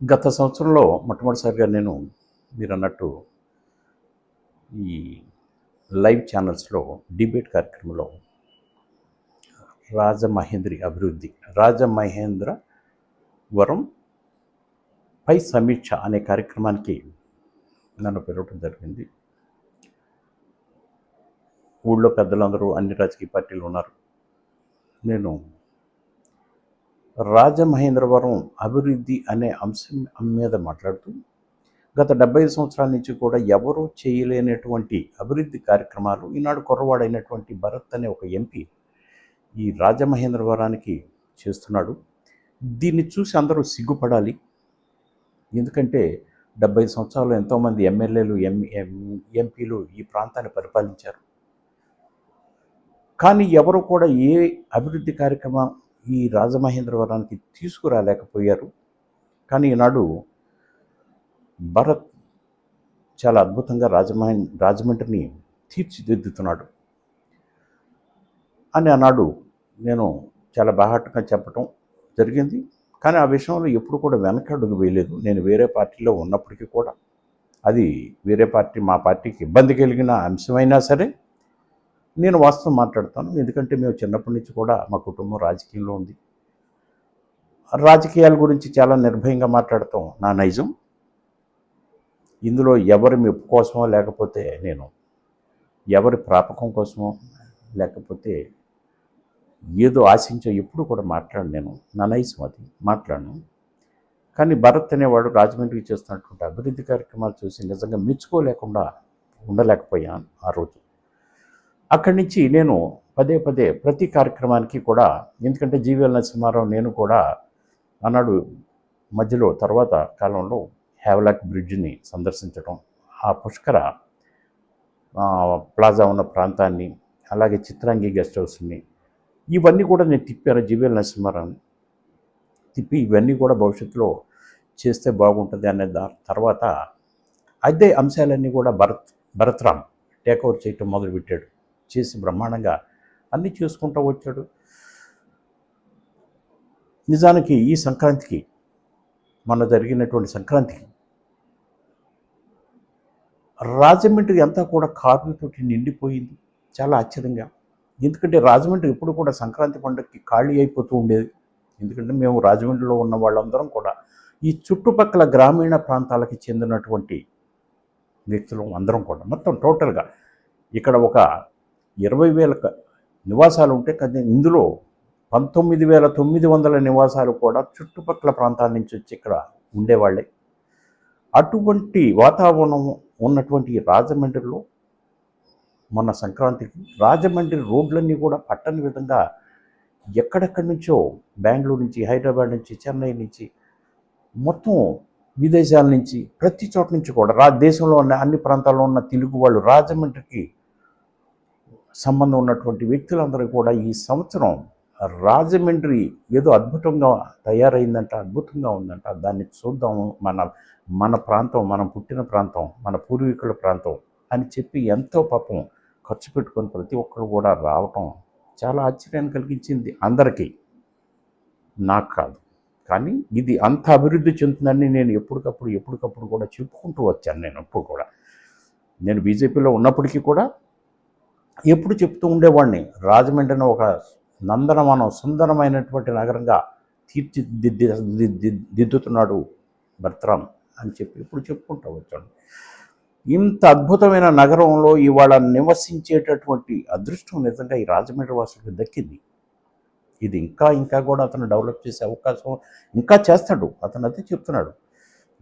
గత సంవత్సరంలో మొట్టమొదటిసారిగా నేను మీరు అన్నట్టు ఈ లైవ్ ఛానల్స్లో డిబేట్ కార్యక్రమంలో రాజమహేంద్రి అభివృద్ధి రాజమహేంద్ర వరం పై సమీక్ష అనే కార్యక్రమానికి నన్ను పిలవటం జరిగింది. ఊళ్ళో పెద్దలందరూ అన్ని రాజకీయ పార్టీలు ఉన్నారు. నేను రాజమహేంద్రవరం అభివృద్ధి అనే అంశం మీద మాట్లాడుతూ గత డెబ్బై ఐదు సంవత్సరాల నుంచి కూడా ఎవరూ చేయలేనటువంటి అభివృద్ధి కార్యక్రమాలు ఈనాడు కుర్రవాడైనటువంటి భరత్ అనే ఒక ఎంపీ ఈ రాజమహేంద్రవరానికి చేస్తున్నాడు. దీన్ని చూసి అందరూ సిగ్గుపడాలి. ఎందుకంటే డెబ్బై ఐదు సంవత్సరాలు ఎంతోమంది ఎమ్మెల్యేలు ఎంఎం ఎం- ఎంపీలు ఈ ప్రాంతాన్ని పరిపాలించారు. కానీ ఎవరు కూడా ఏ అభివృద్ధి కార్యక్రమం ఈ రాజమహేంద్రవరానికి తీసుకురాలేకపోయారు. కానీ ఈనాడు భరత్ చాలా అద్భుతంగా రాజమహే రాజమండ్రిని తీర్చిదిద్దుతున్నాడు. అని ఆనాడు నేను చాలా బాహాటంగా చెప్పటం జరిగింది. కానీ ఆ విషయంలో ఎప్పుడు కూడా వెనకడుగు వేయలేదు. నేను వేరే పార్టీలో ఉన్నప్పటికీ కూడా. అది వేరే పార్టీ మా పార్టీకి ఇబ్బంది కలిగిన అంశమైనా సరే నేను వాస్తవం మాట్లాడతాను. ఎందుకంటే మేము చిన్నప్పటి నుంచి కూడా మా కుటుంబం రాజకీయంలో ఉంది. రాజకీయాల గురించి చాలా నిర్భయంగా మాట్లాడతాం నా నైజం. ఇందులో ఎవరి మెప్పు కోసమో లేకపోతే నేను ఎవరి ప్రాపకం కోసమో లేకపోతే ఏదో ఆశించో ఎప్పుడు కూడా మాట్లాడు నేను. నా నైజం అది. మాట్లాడను. కానీ భరత్ అనేవాడు రాజమండ్రికి చేస్తున్నటువంటి అభివృద్ధి కార్యక్రమాలు చూసి నిజంగా మెచ్చుకోలేకుండా ఉండలేకపోయాను ఆ రోజు. అక్కడి నుంచి నేను పదే పదే ప్రతి కార్యక్రమానికి కూడా ఎందుకంటే జీవీఎల్ నరసింహారావు నేను కూడా ఆనాడు మధ్యలో తర్వాత కాలంలో హ్యావలాక్ బ్రిడ్జ్ని సందర్శించడం ఆ పుష్కర ప్లాజా ఉన్న ప్రాంతాన్ని అలాగే చిత్రాంగి గెస్ట్ హౌస్ని ఇవన్నీ కూడా నేను తిప్పాను. జీవీఎల్ నరసింహారావు తిప్పి ఇవన్నీ కూడా భవిష్యత్తులో చేస్తే బాగుంటుంది అనే దా తర్వాత అదే అంశాలన్నీ కూడా భరత్ భరత్రామ్ టేక్ ఓవర్ చేయటం మొదలుపెట్టాడు. చేసి బ్రహ్మాండంగా అన్నీ చేసుకుంటూ వచ్చాడు. నిజానికి ఈ సంక్రాంతికి మన జరిగినటువంటి సంక్రాంతికి రాజమండ్రి అంతా కూడా కార్లతోటి నిండిపోయింది. చాలా ఆశ్చర్యంగా. ఎందుకంటే రాజమండ్రి ఎప్పుడు కూడా సంక్రాంతి పండుగకి ఖాళీ అయిపోతూ ఉండేది. ఎందుకంటే మేము రాజమండ్రిలో ఉన్న వాళ్ళందరం కూడా ఈ చుట్టుపక్కల గ్రామీణ ప్రాంతాలకి చెందినటువంటి వ్యక్తులు అందరం కూడా. మొత్తం టోటల్గా ఇక్కడ ఒక ఇరవై వేల నివాసాలు ఉంటే కానీ ఇందులో పంతొమ్మిది వేల తొమ్మిది వందల నివాసాలు కూడా చుట్టుపక్కల ప్రాంతాల నుంచి వచ్చి ఇక్కడ ఉండేవాళ్ళే. అటువంటి వాతావరణం ఉన్నటువంటి రాజమండ్రిలో మొన్న సంక్రాంతికి రాజమండ్రి రోడ్లన్నీ కూడా పట్టని విధంగా ఎక్కడెక్కడి నుంచో బెంగళూరు నుంచి హైదరాబాద్ నుంచి చెన్నై నుంచి మొత్తం విదేశాల నుంచి ప్రతి చోట నుంచి కూడా రా దేశంలో ఉన్న అన్ని ప్రాంతాల్లో ఉన్న తెలుగు వాళ్ళు రాజమండ్రికి సంబంధం ఉన్నటువంటి వ్యక్తులందరూ కూడా ఈ సంవత్సరం రాజమండ్రి ఏదో అద్భుతంగా తయారైందంట అద్భుతంగా ఉందంట. దాన్ని చూద్దాము మన మన ప్రాంతం మనం పుట్టిన ప్రాంతం మన పూర్వీకుల ప్రాంతం అని చెప్పి ఎంతో పాపం ఖర్చు పెట్టుకొని ప్రతి ఒక్కరు కూడా రావటం చాలా ఆశ్చర్యాన్ని కలిగించింది అందరికీ. నాకు కాదు. కానీ ఇది అంత అభివృద్ధి చెందుతుందని నేను ఎప్పటికప్పుడు ఎప్పటికప్పుడు కూడా చెప్పుకుంటూ వచ్చాను నేను ఎప్పుడు కూడా. నేను బీజేపీలో ఉన్నప్పటికీ కూడా ఎప్పుడు చెప్తూ ఉండేవాడిని. రాజమండ్రిని ఒక నందనవనం సుందరమైనటువంటి నగరంగా తీర్చిదిద్ది దిద్దుతున్నాడు భర్తరామ్ అని చెప్పి ఇప్పుడు చెప్పుకుంటూ వచ్చాడు. ఇంత అద్భుతమైన నగరంలో ఇవాళ నివసించేటటువంటి అదృష్టం నిజంగా ఈ రాజమండ్రి వాసులకు దక్కింది. ఇది ఇంకా ఇంకా కూడా అతను డెవలప్ చేసే అవకాశం ఇంకా చేస్తాడు. అతను అదే చెప్తున్నాడు.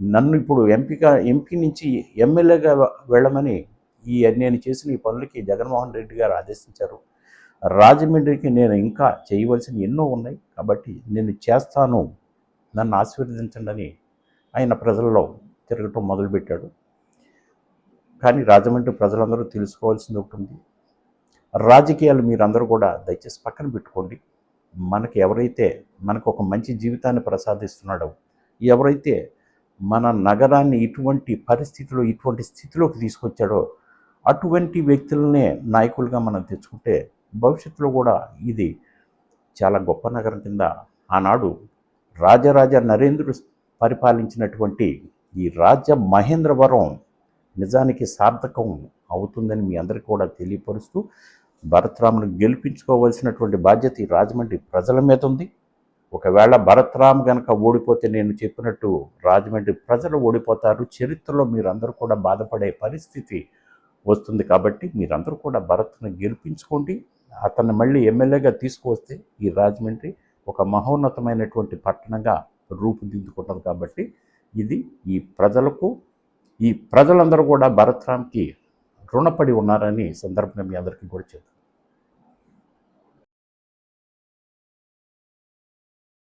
నన్ను ఇప్పుడు ఎంపీగా ఎంపీ నుంచి ఎమ్మెల్యేగా వెళ్ళమని ఈ నేను చేసిన ఈ పనులకి జగన్మోహన్ రెడ్డి గారు ఆదేశించారు. రాజమండ్రికి నేను ఇంకా చేయవలసిన ఎన్నో ఉన్నాయి. కాబట్టి నేను చేస్తాను. నన్ను ఆశీర్వదించండి అని ఆయన ప్రజల్లో తిరగటం మొదలుపెట్టాడు. కానీ రాజమండ్రి ప్రజలందరూ తెలుసుకోవాల్సింది ఒకటి ఉంది. రాజకీయాలు మీరందరూ కూడా దయచేసి పక్కన పెట్టుకోండి. మనకి ఎవరైతే మనకు ఒక మంచి జీవితాన్ని ప్రసాదిస్తున్నాడో ఎవరైతే మన నగరాన్ని ఇటువంటి పరిస్థితిలో ఇటువంటి స్థితిలోకి తీసుకొచ్చాడో అటువంటి వ్యక్తులనే నాయకులుగా మనం తెచ్చుకుంటే భవిష్యత్తులో కూడా ఇది చాలా గొప్ప నగరం కింద ఆనాడు రాజరాజ నరేంద్రుడు పరిపాలించినటువంటి ఈ రాజ్య మహేంద్రవరం నిజానికి సార్థకం అవుతుందని మీ అందరికీ కూడా తెలియపరుస్తూ భరత్రామును గెలిపించుకోవాల్సినటువంటి బాధ్యత ఈ రాజమండ్రి ప్రజల మీద ఉంది. ఒకవేళ భరత్రామ్ గనక ఓడిపోతే నేను చెప్పినట్టు రాజమండ్రి ప్రజలు ఓడిపోతారు. చరిత్రలో మీరందరూ కూడా బాధపడే పరిస్థితి వస్తుంది కాబట్టి మీరందరూ కూడా భరత్ను గెలిపించుకోండి. అతన్ని మళ్ళీ ఎమ్మెల్యేగా తీసుకువస్తే ఈ రాజమండ్రి ఒక మహోన్నతమైనటువంటి పట్టణంగా రూపుదిద్దుకుంటుంది కాబట్టి ఇది ఈ ప్రజలకు ఈ ప్రజలందరూ కూడా భరత్రామ్కి రుణపడి ఉన్నారని సందర్భంగా మీ అందరికీ కూడా చెప్తాను